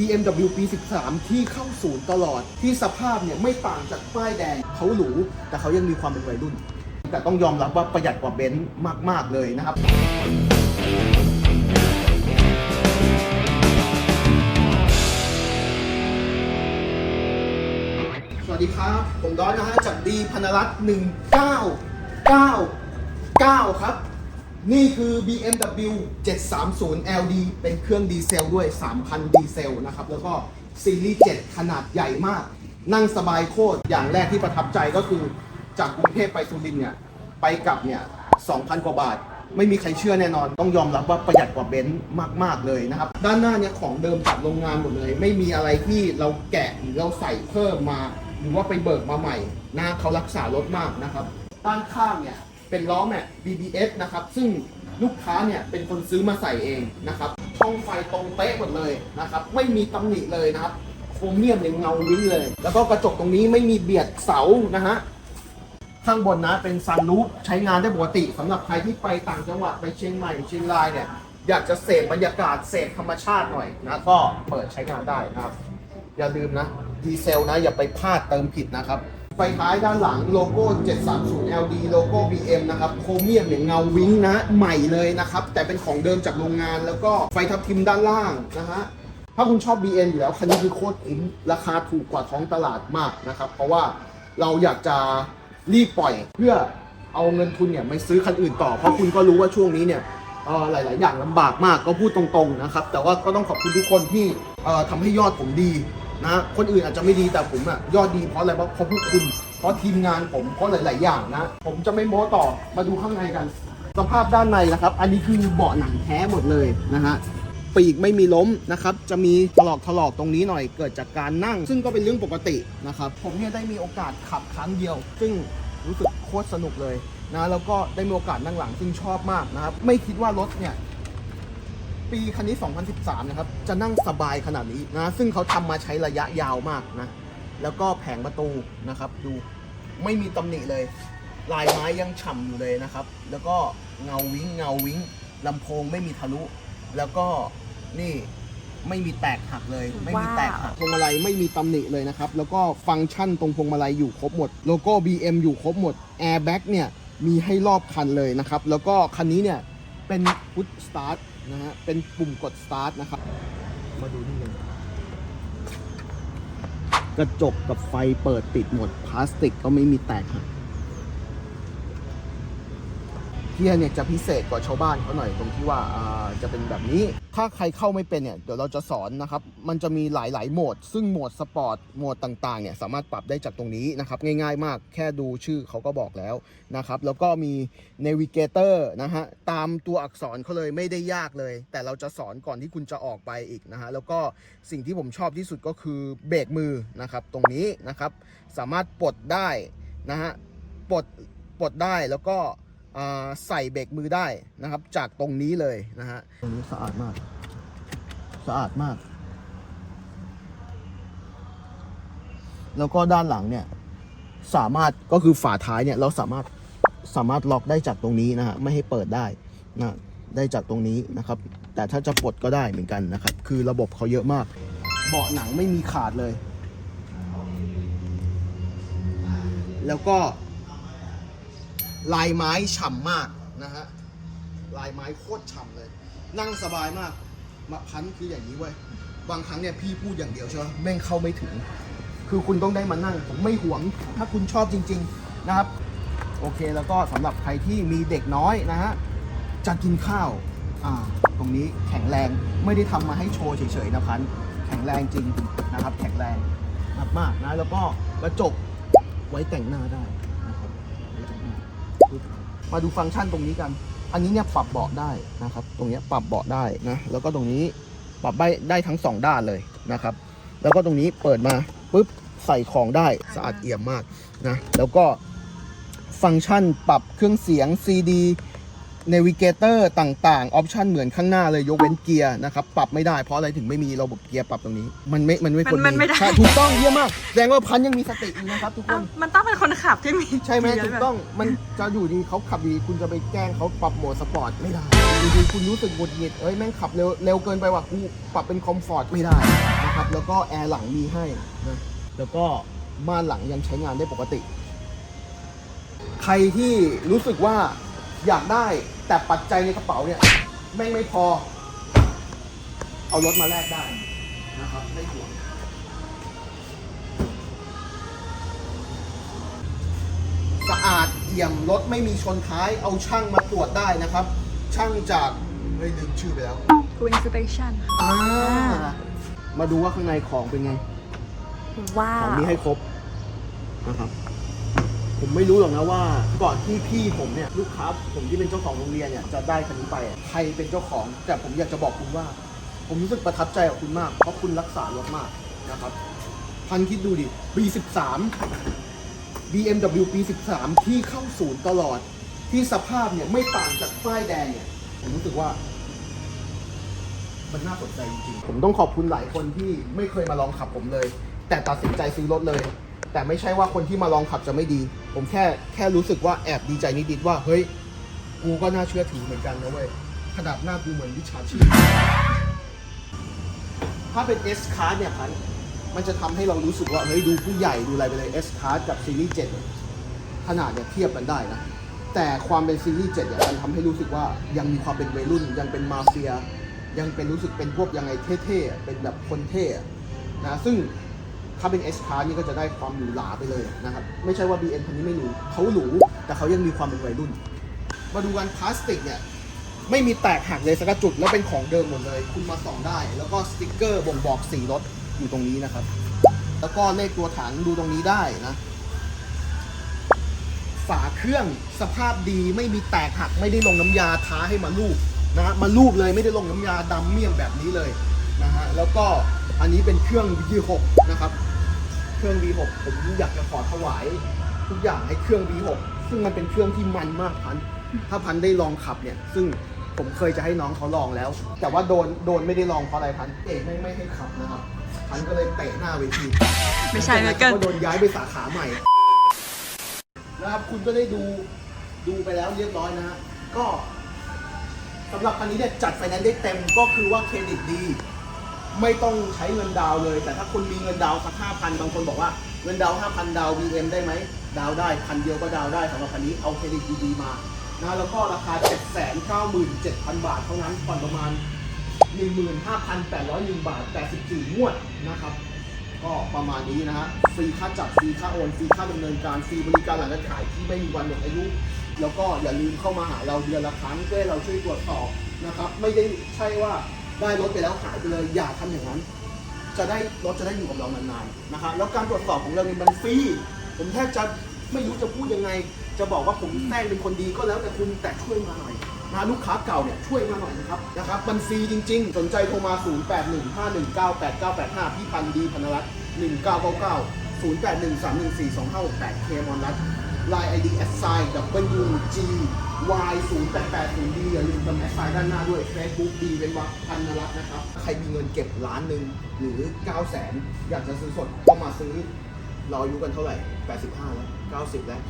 BMW ปี 13 ที่เข้าศูนย์ตลอด ที่สภาพเนี่ยไม่ต่างจากป้ายแดงเขาหรูแต่เขายังมีความเป็นวัยรุ่น แต่ต้องยอมรับว่าประหยัดกว่าเบนซ์มาก ๆ เลยนะครับสวัสดีครับ ผมดอนนะฮะจากดีพนรัตน์1999ครับ นี่คือ BMW 730 LD เป็นเครื่องดีเซลด้วย 3,000 ดีเซลนะครับ แล้วก็ซีรีส์ 7 ขนาดใหญ่มาก นั่งสบายโคตร อย่างแรกที่ประทับใจก็คือ จากกรุงเทพไปสุรินทร์เนี่ย ไปกลับเนี่ย 2,000 กว่าบาท ไม่มีใครเชื่อแน่นอน ต้องยอมรับว่าประหยัดกว่าเบนซ์มาก ๆ เลยนะครับ ด้านหน้าเนี่ยของเดิมจากโรงงานหมดเลย ไม่มีอะไรที่เราแกะหรือเราใส่เพิ่มมา หรือว่าไปเบิกมาใหม่นะเขารักษารถมากนะครับ ด้านข้างเนี่ย เป็นล้อแม็ก BBS นะครับ ซึ่งลูกค้าเนี่ยเป็นคนซื้อมาใส่เองนะครับช่องไฟตรงเป๊ะหมดเลยนะครับ ไม่มีตำหนิเลยนะครับโครเมียมเนี่ยเงาลิ้นเลย แล้วก็กระจกตรงนี้ไม่มีเบียดเสานะฮะข้างบนนะเป็นซันรูฟใช้งานได้ปกติสำหรับใครที่ไปต่างจังหวัดไปเชียงใหม่เชียงรายเนี่ยอยากจะเสพบรรยากาศเสพธรรมชาติหน่อยนะก็เปิดใช้งานได้นะครับ อย่าลืมนะดีเซลนะอย่าไปพลาดเติมผิดนะครับ ฟท้ายด้านหลังโลโก้ 730 LD โลโก้ BM นะครับโครเมียมเนี่ยเงาวิ้งนะ ใหม่เลยนะครับ แต่เป็นของเดิมจากโรงงาน แล้วก็ไฟทับทิมด้านล่างนะฮะถ้าคุณชอบ BM อยู่แล้วคันนี้คือโคตรคุ้มราคาถูกกว่าท้องตลาดมากนะครับ เพราะว่าเราอยากจะรีบปล่อยเพื่อเอาเงินทุนเนี่ยไปซื้อคันอื่นต่อ เพราะคุณก็รู้ว่าช่วงนี้เนี่ยหลาย ๆ อย่างลำบากมากก็พูดตรง ๆ นะครับ แต่ว่าก็ต้องขอบคุณทุกคนที่เอ่อทำให้ยอดผมดี นะคนอื่นอาจจะไม่ดีแต่ผมอะยอดดีเพราะอะไรเพราะพวกคุณ เพราะทีมงานผมเพราะหลาย ๆ อย่างนะ ผมจะไม่โม้ต่อมาดูข้างในกัน สภาพด้านในนะครับ อันนี้คือเบาะหนังแท้หมดเลยนะฮะปีกไม่มีล้มนะครับ จะมีถลอกถลอกตรงนี้หน่อยเกิดจากการนั่ง ซึ่งก็เป็นเรื่องปกตินะครับ ผมเนี่ยได้มีโอกาสขับครั้งเดียว ซึ่งรู้สึกโคตรสนุกเลยนะแล้วก็ได้มีโอกาสนั่งหลังซึ่งชอบมากนะครับไม่คิดว่ารถเนี่ย ปีคันนี้ 2013 นะครับ จะนั่งสบายขนาดนี้นะ ซึ่งเขาทำมาใช้ระยะยาวมากนะ แล้วก็แผงประตูนะครับ ดูไม่มีตำหนิเลย ลายไม้ยังฉ่ำอยู่เลยนะครับ แล้วก็เงาวิ้งเงาวิ้งลำโพงไม่มีทะลุ แล้วก็นี่ไม่มีแตกหักเลย ไม่มีแตกหักพวงมาลัยไม่มีตำหนิเลยนะครับ แล้วก็ฟังก์ชันตรงพวงมาลัยอยู่ครบหมด โลโก้ BM อยู่ครบหมด Airbag เนี่ยมีให้รอบคันเลยนะครับ แล้วก็คันนี้เนี่ย เป็นพุทสตาร์ทนะฮะ เป็นปุ่มกดสตาร์ทนะครับ มาดูนี่เลยกระจกกับไฟเปิดปิดหมด พลาสติกก็ไม่มีแตกหัก เฮียเนี่ยจะพิเศษกว่าชาวบ้านเขาหน่อยตรงที่ว่าจะเป็นแบบนี้ ถ้าใครเข้าไม่เป็นเนี่ยเดี๋ยวเราจะสอนนะครับ มันจะมีหลายๆโหมด ซึ่งโหมดสปอร์ตโหมดต่างๆเนี่ยสามารถปรับได้จากตรงนี้นะครับ ง่ายๆมากแค่ดูชื่อเขาก็บอกแล้วนะครับ แล้วก็มี Navigator นะฮะตามตัวอักษรเขาเลยไม่ได้ยากเลย แต่เราจะสอนก่อนที่คุณจะออกไปอีกนะฮะแล้วก็สิ่งที่ผมชอบที่สุดก็คือเบรกมือนะครับ ตรงนี้นะครับ สามารถปลดได้นะฮะปลดปลดได้แล้วก็ ใส่เบรกมือได้นะครับ จากตรงนี้เลยนะฮะตรงนี้สะอาดมาก สะอาดมาก แล้วก็ด้านหลังเนี่ย สามารถก็คือฝาท้ายเนี่ยเราสามารถสามารถล็อกได้จากตรงนี้นะฮะไม่ให้เปิดได้นะได้จากตรงนี้นะครับ แต่ถ้าจะปลดก็ได้เหมือนกันนะครับ คือระบบเขาเยอะมาก เบาะหนังไม่มีขาดเลย แล้วก็ ลายไม้ฉ่ำมากนะฮะลายไม้โคตรฉ่ำเลย นั่งสบายมากมาพันคืออย่างนี้เว้ยบางครั้งเนี่ยพี่พูดอย่างเดียวใช่ไหมแม่งเข้าไม่ถึง คือคุณต้องได้มานั่ง ผมไม่หวง ถ้าคุณชอบจริง ๆนะครับ โอเคแล้วก็สำหรับใครที่มีเด็กน้อยนะฮะจะกินข้าวอ่าตรงนี้แข็งแรงไม่ได้ทำมาให้โชว์เฉยๆนะพันแข็งแรงจริงนะครับ แข็งแรงมากๆนะ แล้วก็กระจกไว้แต่งหน้าได้ มาดูฟังก์ชันตรงนี้กัน อันนี้เนี่ยปรับเบาะได้นะครับ ตรงนี้ปรับเบาะได้นะ แล้วก็ตรงนี้ปรับได้ได้ทั้งสองด้านเลยนะครับ แล้วก็ตรงนี้เปิดมาปุ๊บใส่ของได้สะอาดเอี่ยมมากนะ แล้วก็ฟังก์ชันปรับเครื่องเสียง CD Navigator ต่างๆ ออปชันเหมือนข้างหน้าเลยยกเว้นเกียร์นะครับ ปรับไม่ได้เพราะอะไรถึงไม่มีระบบเกียร์ปรับตรงนี้ มันไม่ มันไม่ควรมันไม่ได้ ใช่ถูกต้องเยี่ยมมากแสดงว่าพันยังมีสติอยู่นะครับทุกคอะนมันต้องเป็นคนขับที่มีใช่ไหมเกียร์ถูกแบบต้องมันจะอยู่ดีเขาขับดีคุณจะไปแกล้งเขาปรับโหมดสปอร์ตไม่ได้อยู่ดีคุณรู้สึกหงุดหงิดเอ้ยแม่งขับเร็วเร็วเกินไปว่ะกูปรับเป็นคอมฟอร์ตไม่ได้นะครับนะครับแล้วก็แอร์หลังมีให้นะแล้วก็ม่านหลังยังใช้งานได้ปกติ ใครที่รู้สึกว่า อยากได้แต่ปัจจัยในกระเป๋าเนี่ยแม่งไม่พอ เอารถมาแลกได้นะครับไม่ห่วงสะอาดเอี่ยมรถไม่มีชนท้าย เอาช่างมาตรวจได้นะครับ ช่างจากเฮ้ยลืมชื่อไปแล้ว กู inspection อ่ามาดูว่าข้างในของเป็นไง ว้าขวองมีให้ครบนะครับ ผมไม่รู้หรอกนะว่าก่อนที่พี่ผมเนี่ยลูกค้าผมที่เป็นเจ้าของโรงเรียนเนี่ยจะได้คันนี้ไปอะใครเป็นเจ้าของ แต่ผมอยากจะบอกคุณว่า ผมรู้สึกประทับใจกับคุณมาก เพราะคุณรักษารถมากนะครับพันคิดดูดิ B13 BMW ปี13 ที่เข้าศูนย์ตลอด ที่สภาพเนี่ยไม่ต่างจากป้ายแดงเนี่ยผมรู้สึกว่า มันน่าสนใจจริงๆ ผมต้องขอบคุณหลายคนที่ไม่เคยมาลองขับผมเลย แต่ตัดสินใจซื้อรถเลย แต่ไม่ใช่ว่าคนที่มาลองขับจะไม่ดี ผมแค่แค่รู้สึกว่าแอบดีใจนิดๆว่าเฮ้ยกูก็น่าเชื่อถือเหมือนกันนะเว้ยขนาดหน้ากูเหมือนวิชาชีพถ้าเป็น S Card เนี่ยพันมันจะทำให้เรารู้สึกว่าเฮ้ยดูผู้ใหญ่ดูอะไรไปเลย S Card กับซีรีส์7ขนาดเนี่ยเทียบกันได้นะแต่ความเป็นซีรีส์7เนี่ยมันทำให้รู้สึกว่ายังมีความเป็นวัยรุ่น ยังเป็นมาเฟีย ยังเป็นรู้สึกเป็นพวกยังไงเท่ๆเป็นแบบคนเท่นะซึ่ง ถ้าเป็น S Card นี่ก็จะได้ความหรูหราไปเลยนะครับ ไม่ใช่ว่า BM คันนี้ไม่หรูเขาหรู แต่เขายังมีความเป็นวัยรุ่น มาดูกันพลาสติกเนี่ยไม่มีแตกหักเลยสักจุดแล้วเป็นของเดิมหมดเลย คุณมาส่องได้ แล้วก็สติกเกอร์บ่งบอกสีรถอยู่ตรงนี้นะครับ แล้วก็เลขตัวถังดูตรงนี้ได้นะ ฝาเครื่องสภาพดีไม่มีแตกหักไม่ได้ลงน้ำยาท้าให้มาลูบนะฮะมาลูบเลยไม่ได้ลงน้ำยาดำเมี่ยมแบบนี้เลยนะฮะแล้วก็อันนี้เป็นเครื่อง V6 นะครับ เครื่อง V6 ผมอยากจะขอถวาย ทุกอย่างให้เครื่อง V6 ซึ่งมันเป็นเครื่องที่มันมากพัน ถ้าพันได้ลองขับเนี่ย ซึ่งผมเคยจะให้น้องเขาลองแล้ว แต่ว่าโดนโดนไม่ได้ลองเพราะอะไรพันเอกไม่ไม่ให้ขับนะครับ พันก็เลยเตะหน้าเวทีไม่ใช่นะเกินก็โดนย้ายไปสาขาใหม่นะครับคุณก็ได้ดูดูไปแล้วเรียบร้อยนะฮะก็สำหรับคันนี้เนี่ยจัดไฟแนนซ์ได้เต็มก็คือว่าเครดิตดี ไม่ต้องใช้เงินดาวเลย แต่ถ้าคุณมีเงินดาวสักห้าพันบางคนบอกว่าเงินดาวห้าพันดาว BM ได้ไหม ดาวได้พันเดียวก็ดาวได้สำหรับคันนี้เอาเครดิตดีๆมานะแล้วก็ราคา 7 9 7 0 0 0 บาท เท่านั้นผ่อนประมาณ 15,801 บาท 84งวดนะครับ ก็ประมาณนี้นะฮะฟรีค่าจับฟรีค่าโอนฟรีค่าดำเนินการฟรีบริการหลังการขายที่ไม่มีวันหมดอายุ แล้วก็อย่าลืมเข้ามาหาเราเดือนละครั้งเพื่อเราช่วยตรวจสอบนะครับ ไม่ได้ใช่ว่า ได้รถไปแล้วขายไปเลยอย่าทำอย่างนั้น จะได้รถจะได้อยู่กับเรานานๆนะครับแล้วการตรวจสอบของเราเนี่ยมันฟรีผมแทบจะไม่รู้จะพูดยังไง จะบอกว่าผมแต้งเป็นคนดีก็แล้วแต่คุณแต่ช่วยมาหน่อยนะลูกค้าเก่าเนี่ยช่วยมาหน่อยนะครับนะครับมันฟรีจริง ๆ สนใจโทรมา 0815198985 พี่พันธ์ดีพันรัตน์1999 0813142568 เคมอนรัตน์ Line ID s i g W G Y 0 8 8 0 D อย่าลืมทำแอสไซน์ด้านหน้าด้วย Facebook ดีเป็นวักพันนรัตน์นะครับ ใครมีเงินเก็บล้านหนึ่งหรือ 9 0 0 0 0อยากจะซื้อสดก็มาซื้อ เราอายุกันเท่าไหร่ 85 แล้ว 90 แล้ว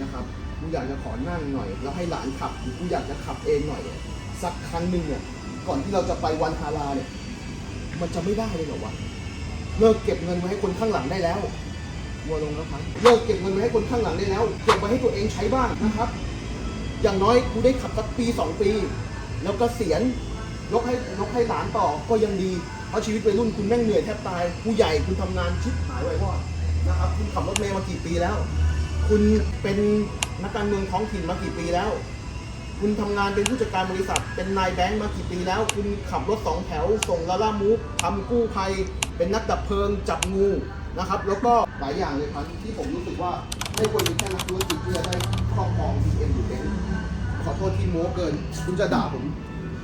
นะครับกูอยากจะขอนั่งหน่อย แล้วให้หลานขับหรือกูอยากจะขับเองหน่อยเนี่ยสักครั้งหนึ่งเนี่ยก่อนที่เราจะไปวันฮาราเนี่ย มันจะไม่ได้เลยเหรอวะเลิกเก็บเงินไว้ให้คนข้างหลังได้แล้ว วัวลงแล้วครับเลิกเก็บเงินไว้ให้คนข้างหลังได้แล้วเก็บไว้ให้ตัวเองใช้บ้างนะครับ อย่างน้อยกูได้ขับสักปีสองปี แล้วก็เสียณยกให้ยกให้หลานต่อก็ยังดีเพราะชีวิตวัยรุ่นคุณแม่งเหนื่อยแทบตาย ผู้ใหญ่คุณทำงานชิบหายไว้วอดนะครับ คุณขับรถเมล์มากี่ปีแล้ว คุณเป็นนักการเมืองท้องถิ่นมากี่ปีแล้ว คุณทำงานเป็นผู้จัดการบริษัท เป็นนายแบงค์มากี่ปีแล้ว คุณขับรถสองแถว ส่งลาล่ามูฟทำกู้ภัย เป็นนักดับเพลิง จับงู นะครับ แล้วก็หลายอย่างเลยครับที่ผมรู้สึกว่าไม่ควรมีแค่นักธุรกิจที่จะได้ครอบครอง BM หรือเบนขอโทษที่โม้เกิน คุณจะด่าผม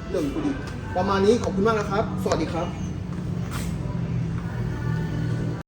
เรื่องคุณดีประมาณนี้ขอบคุณมากนะครับ สวัสดีครับ